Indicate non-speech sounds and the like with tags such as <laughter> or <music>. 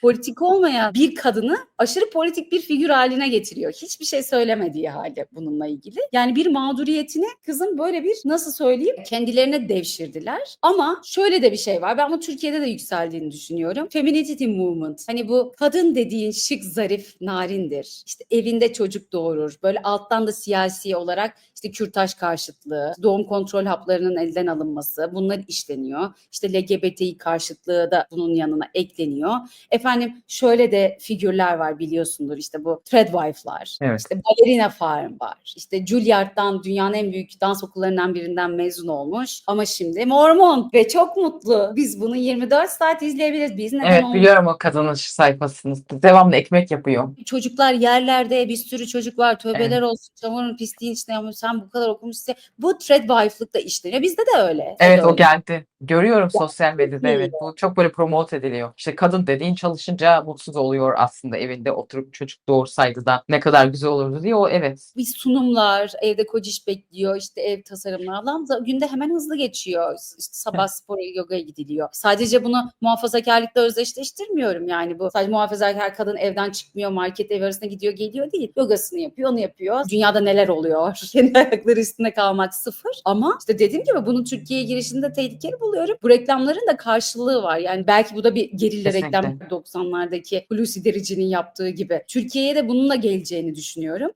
politik olmayan bir kadını aşırı politik bir figür haline getiriyor. Hiçbir şey söylemediği halde bununla ilgili. Yani bir mağduriyetini kızın böyle bir nasıl söyleyeyim kendilerine devşirdiler. Ama şöyle de bir şey var. Ben bu Türkiye'de de yükseldiğini düşünüyorum. Femininity movement. Hani bu kadın dediğin şık, zarif, narindir. İşte evinde çocuk doğurur. Böyle alttan da siyasi olarak işte kürtaj karşıtlığı, doğum kontrol haplarının elden alınması bunlar işleniyor. İşte LGBTİ karşıtlığı da bunun yanına ekleniyor. Efendim şöyle de figürler var biliyorsundur işte bu Threadwife'lar. Evet. İşte Ballerina Farm var. İşte Juilliard'dan dünyanın en büyük dans okullarından birinden mezun olmuş. Ama şimdi Mormon ve çok mutlu. Biz bunu 24 saat izleyebiliriz. Biz neden Evet biliyorum o kadının sayfasını. Devamlı ekmek yapıyor. Çocuklar yerlerde bir sürü çocuk var. Tövbeler olsun. Çamurun pisliğin içinde ama sen bu kadar okumuşsun. Bu Threadwife'lık da işleniyor. Bizde de öyle. Evet o öyle. geldi. Görüyorum sosyal medyada evet. Bu çok böyle promote ediliyor. İşte kadın dediğin çalışınca mutsuz oluyor aslında evinde oturup çocuk doğursaydı da ne kadar güzel olurdu diye o evet. bir sunumlar, evde kociş bekliyor, işte ev tasarımlar falan da günde hemen hızlı geçiyor. İşte sabah spora, yogaya gidiliyor. Sadece bunu muhafazakarlıkla özdeşleştirmiyorum yani bu. Sadece muhafazakar kadın evden çıkmıyor, market ev arasında gidiyor geliyor değil. Yogasını yapıyor, onu yapıyor. Dünyada neler oluyor? <laughs> Kendi ayakları üstünde kalmak sıfır. Ama işte dediğim gibi bunun Türkiye'ye girişinde tehlikeli buluyorum. Bu reklamların da karşılığı var. Yani belki bu da bir gerilla Kesinlikle. reklam 90'lardaki Hulusi Derici'nin yaptığı gibi. Türkiye'ye de bununla geleceğini düşünüyorum.